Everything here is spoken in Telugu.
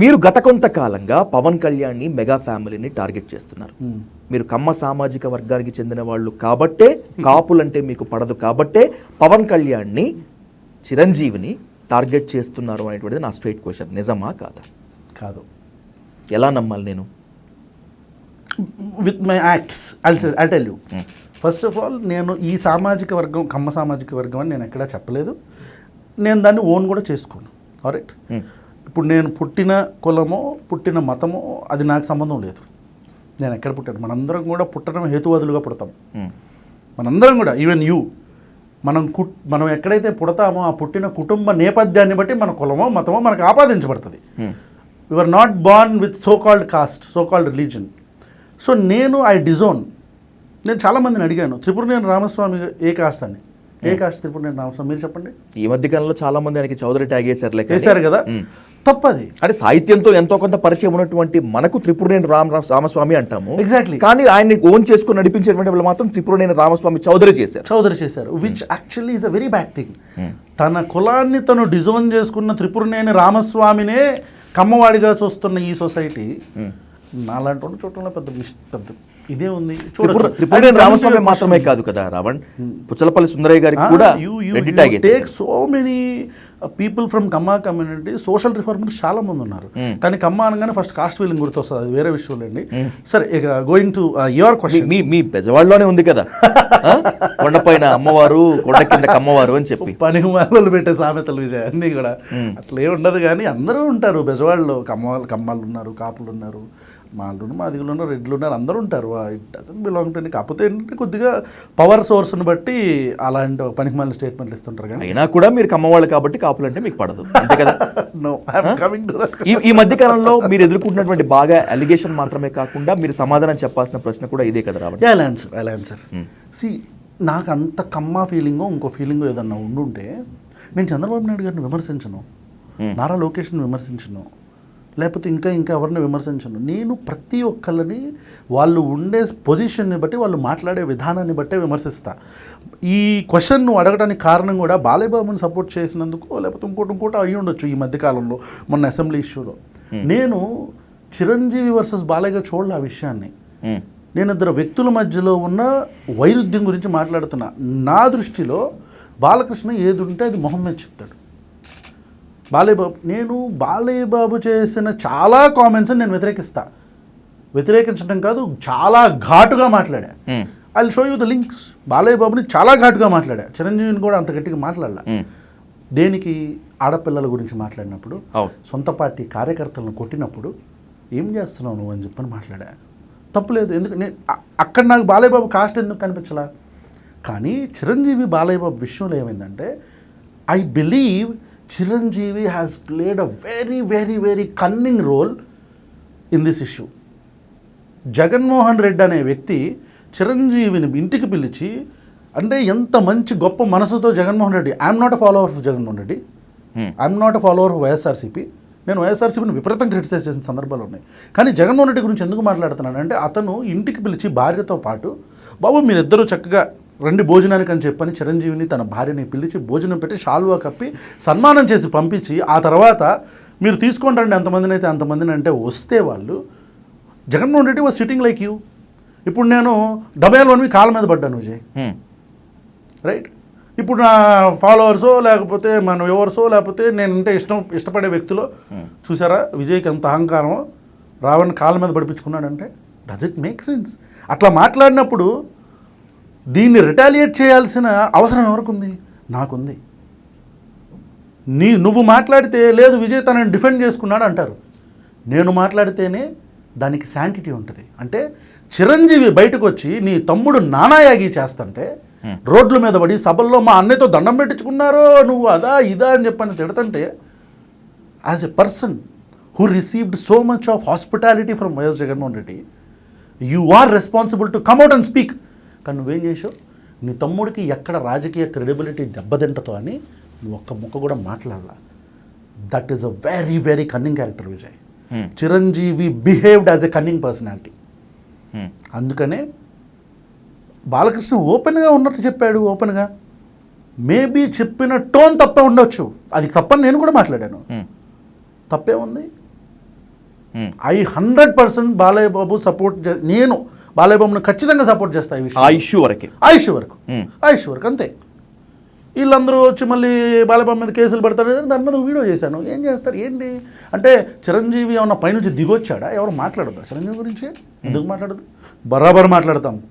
మీరు గత కొంతకాలంగా పవన్ కళ్యాణ్ని మెగా ఫ్యామిలీని టార్గెట్ చేస్తున్నారు. మీరు కమ్మ సామాజిక వర్గానికి చెందిన వాళ్ళు కాబట్టే కాపులంటే మీకు పడదు కాబట్టే పవన్ కళ్యాణ్ని చిరంజీవిని టార్గెట్ చేస్తున్నారు అనేటువంటిది నా స్ట్రైట్ క్వశ్చన్. నిజమా కాదా? కాదు. ఎలా నమ్మాలి నేను? With my acts I tell you first of all నేను ఈ సామాజిక వర్గం కమ్మ సామాజిక వర్గం అని నేను ఎక్కడా చెప్పలేదు. నేను దాన్ని ఓన్ కూడా చేసుకోను. Right Hmm. ఇప్పుడు నేను పుట్టిన కులమో పుట్టిన మతమో అది నాకు సంబంధం లేదు. నేను ఎక్కడ పుట్టాను? మనందరం కూడా పుట్టడం హేతువాదులుగా పుడతాం. మనందరం కూడా ఈవెన్ యూ మనం కుట్ మనం ఎక్కడైతే పుడతామో ఆ పుట్టిన కుటుంబ నేపథ్యాన్ని బట్టి మన కులమో మతమో మనకు ఆపాదించబడుతుంది. You are not born with so called caste so called religion so నేను ఐ డిజోన్ నేను చాలామందిని అడిగాను త్రిపురనేని రామస్వామి ఏ కాస్ట్ అని? ఏ కాస్ట్ త్రిపురనేని రామస్వామి మీరు చెప్పండి. ఈ మధ్య కాలంలో చాలా మంది ఆయనకి చౌదరి ట్యాగ్ వేశారు లేక వేశారు కదా. తప్పది. అంటే సాహిత్యంతో ఎంతో కొంత పరిచయం ఉన్నటువంటి మనకు త్రిపురనేని రామ రామస్వామి అంటాము. Exactly. కానీ ఆయన్ని ఓన్ చేసుకుని నడిపించేటువంటి వాళ్ళు మాత్రం త్రిపురనేని రామస్వామి చౌదరి చేశారు. చౌదరి చేశారు which actually is a very bad thing తన కులాన్ని తను డిజోన్ చేసుకున్న త్రిపురనేని రామస్వామినే కమ్మవాడిగా చూస్తున్న ఈ సొసైటీ నాలాంటి చూడటంలో పెద్ద మిస్ పెద్ద ఇదే ఉంది. త్రిపుర త్రిపురనేని రామస్వామి మాత్రమే కాదు కదా రావణ్? పుచ్చలపల్లి సుందరయ్య గారికి కూడా take so many people from Kamma community social reformers చాలా మంది ఉన్నారు. కానీ కమ్మ అనగానే ఫస్ట్ కాస్ట్ ఫీలింగ్ గుర్తొస్తుంది అది వేరే విషయం అండి సరే ఇక గోయింగ్ టు యువర్ క్వశ్చన్ మీ మీ బెజవాడలోనే ఉంది కదా? కొండపైన అమ్మవారు కొండ కింద కమ్మవారు అని చెప్పి. పని మాలలు పెట్టే సామెతలు విజయ్ అన్నీ కూడా. అట్లా ఏం ఉండదు కానీ అందరూ ఉంటారు బెజవాడలో కమ్మ కమ్మాలు ఉన్నారు కాపులు ఉన్నారు. మాలు మాదిగులు ఉన్నారు రెడ్లు ఉన్నారు అందరూ ఉంటారు. ఇట్ డజన్ బిలాంగ్ టు కాకపోతే ఏంటంటే కొద్దిగా పవర్ సోర్స్ని బట్టి అలాంటి పనికి మాలిన స్టేట్మెంట్లు ఇస్తుంటారు కానీ అయినా కూడా మీరు కమ్మవాళ్ళు కాబట్టి కాపులంటే మీకు పడదు. అంతే కదా? నో కమింగ్ ఈ మధ్య కాలంలో మీరు ఎదుర్కొంటున్నటువంటి బాగా అలిగేషన్ మాత్రమే కాకుండా మీరు సమాధానం చెప్పాల్సిన ప్రశ్న కూడా ఇదే కదా Ravan I answer I answer see నాకు అంత కమ్మ ఫీలింగో ఇంకో ఫీలింగో ఏదన్నా ఉండుంటే నేను చంద్రబాబు నాయుడు గారిని విమర్శించను. నారా లోకేష్ని విమర్శించను. లేకపోతే ఇంకా ఇంకా ఎవరిని విమర్శించను. నేను ప్రతి ఒక్కళ్ళని వాళ్ళు ఉండే పొజిషన్ని బట్టి వాళ్ళు మాట్లాడే విధానాన్ని బట్టే విమర్శిస్తా. ఈ క్వశ్చన్ నువ్వు అడగడానికి కారణం కూడా బాలేబాబుని సపోర్ట్ చేసినందుకు లేకపోతే ఇంకోటి ఇంకోటి అయ్యి ఉండొచ్చు ఈ మధ్యకాలంలో మొన్న అసెంబ్లీ ఇష్యూలో నేను చిరంజీవి వర్సెస్ బాలయ్య చూడలే ఆ విషయాన్ని. నేను ఇద్దరు వ్యక్తుల మధ్యలో ఉన్న వైరుధ్యం గురించి మాట్లాడుతున్నా. నా దృష్టిలో బాలకృష్ణ ఏది ఉంటే అది మొహం మీద చెప్తాడు. బాలేబాబు నేను బాలేబాబు చేసిన చాలా కామెంట్స్ నేను వ్యతిరేకిస్తా. వ్యతిరేకించడం కాదు చాలా ఘాటుగా మాట్లాడా. I show you the links Balayya బాబుని చాలా ఘాటుగా మాట్లాడా. చిరంజీవిని కూడా అంత గట్టిగా మాట్లాడలా. దేనికి? ఆడపిల్లల గురించి మాట్లాడినప్పుడు సొంత పార్టీ కార్యకర్తలను కొట్టినప్పుడు ఏం చేస్తున్నావు నువ్వు? అని చెప్పని మాట్లాడా. తప్పులేదు ఎందుకు? నేను అక్కడ నాకు బాలయ్య బాబు కాస్ట్ ఎందుకు కనిపించలా? కానీ చిరంజీవి బాలయ్య బాబు విషయంలో ఏమైందంటే I believe Chiranjeevi has played a very very very cunning role in this issue Jaganmohan Reddy అనే వ్యక్తి చిరంజీవిని ఇంటికి పిలిచి అంటే ఎంత మంచి గొప్ప మనసుతో Jaganmohan Reddy I'm not a follower of Jaganmohan Reddy. I'm not a follower of YSRCP. నేను వైఎస్ఆర్సీపీని విపరీతం క్రిటిసైజ్ చేసిన సందర్భాలు ఉన్నాయి. కానీ జగన్మోహన్ రెడ్డి గురించి ఎందుకు మాట్లాడుతున్నాను అంటే అతను ఇంటికి పిలిచి భార్యతో పాటు బాబు మీరిద్దరూ చక్కగా రండి భోజనానికి అని చెప్పని చిరంజీవిని తన భార్యని పిలిచి భోజనం పెట్టి షాల్వా కప్పి సన్మానం చేసి పంపించి ఆ తర్వాత మీరు తీసుకోండి రండి ఎంతమందిని అయితే అంతమందిని అంటే వస్తే వాళ్ళు Jaganmohan Reddy was sitting like you ఇప్పుడు నేను డబల్ వన్వి కాళ్ళ మీద పడ్డాను విజయ్. రైట్ ఇప్పుడు నా ఫాలోవర్సో లేకపోతే మన వ్యూవర్సో లేకపోతే నేను అంటే ఇష్టం ఇష్టపడే వ్యక్తులు చూసారా విజయ్కి ఎంత అహంకారం రావణ్ కాళ్ళ మీద పడిపించుకున్నాడంటే డజ్ ఇట్ మేక్ సెన్స్ అట్లా మాట్లాడినప్పుడు దీన్ని రిటాలియేట్ చేయాల్సిన అవసరం ఎవరికి ఉంది నాకుంది. నీ నువ్వు మాట్లాడితే లేదు విజయ్ తనని డిఫెండ్ చేసుకున్నాడు అంటారు. నేను మాట్లాడితేనే దానికి శాంటిటీ ఉంటుంది. అంటే చిరంజీవి బయటకు వచ్చి నీ తమ్ముడు నానాయాగి చేస్తుంటే రోడ్ల మీద పడి సభల్లో మా అన్నయ్యతో దండం పెట్టించుకున్నారో నువ్వు అదా ఇదా అని చెప్పని తిడుతుంటే as a person who received so much of hospitality from YS Jaganmohan Reddy you are responsible to come out and speak కానీ నువ్వేం చేసావు నీ తమ్ముడికి ఎక్కడ రాజకీయ క్రెడిబిలిటీ దెబ్బతింటతో అని నువ్వు ఒక్క ముక్క కూడా మాట్లాడాల that is a very very cunning character Vijay Hmm. Chiranjeevi behaved as a cunning personality. అందుకనే బాలకృష్ణ ఓపెన్గా ఉన్నట్టు చెప్పాడు ఓపెన్గా మేబీ చెప్పిన టోన్ తప్పే ఉండొచ్చు అది తప్పని నేను కూడా మాట్లాడాను ఉమ్. తప్పే ఉంది Hmm. I hundred percent Balayya Babu support నేను బాలయ్య బాబుని ఖచ్చితంగా సపోర్ట్ చేస్తా ఈ విషయం ఆ ఇష్యూ వరకే. ఆయుష్ వరకు. Hmm. ఆయుష్ వరకు అంతే. వీళ్ళందరూ వచ్చి మళ్ళీ బాలబాబు మీద కేసులు పెడతారు దాని మీద వీడియో చేశాను. ఏం చేస్తారు ఏంటి? అంటే చిరంజీవి ఏమన్నా పైనుంచి దిగొచ్చాడా? ఎవరు మాట్లాడద్దు? చిరంజీవి గురించి? ఎందుకు మాట్లాడదు బరాబర్ మాట్లాడతాం.